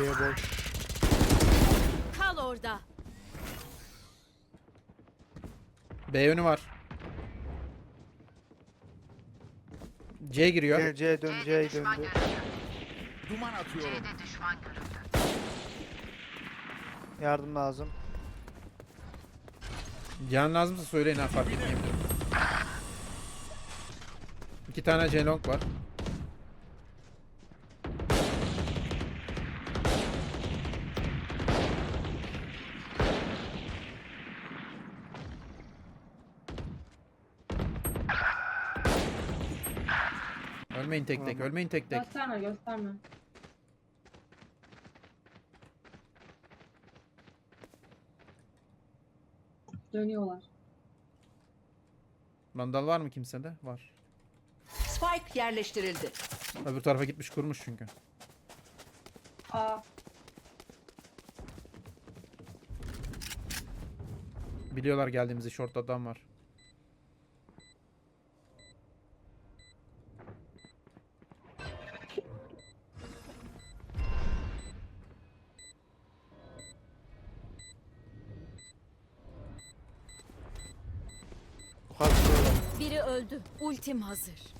C'ye boş. Kal orada. B yönü var. C giriyor. C, C dön C döndü. Duman atıyorum. Yardım lazım. Can lazımsa söyleyin ha fark etmeyebilirim. İki tane C long var. Ölmeyin tek tek, ölmeyin tek tek. Gösterme gösterme. Dönüyorlar. Mandal var mı kimsede? Var. Spike yerleştirildi. Öbür tarafa gitmiş kurmuş çünkü. Aa Biliyorlar geldiğimizi short adam var. Biri öldü. Ultim hazır.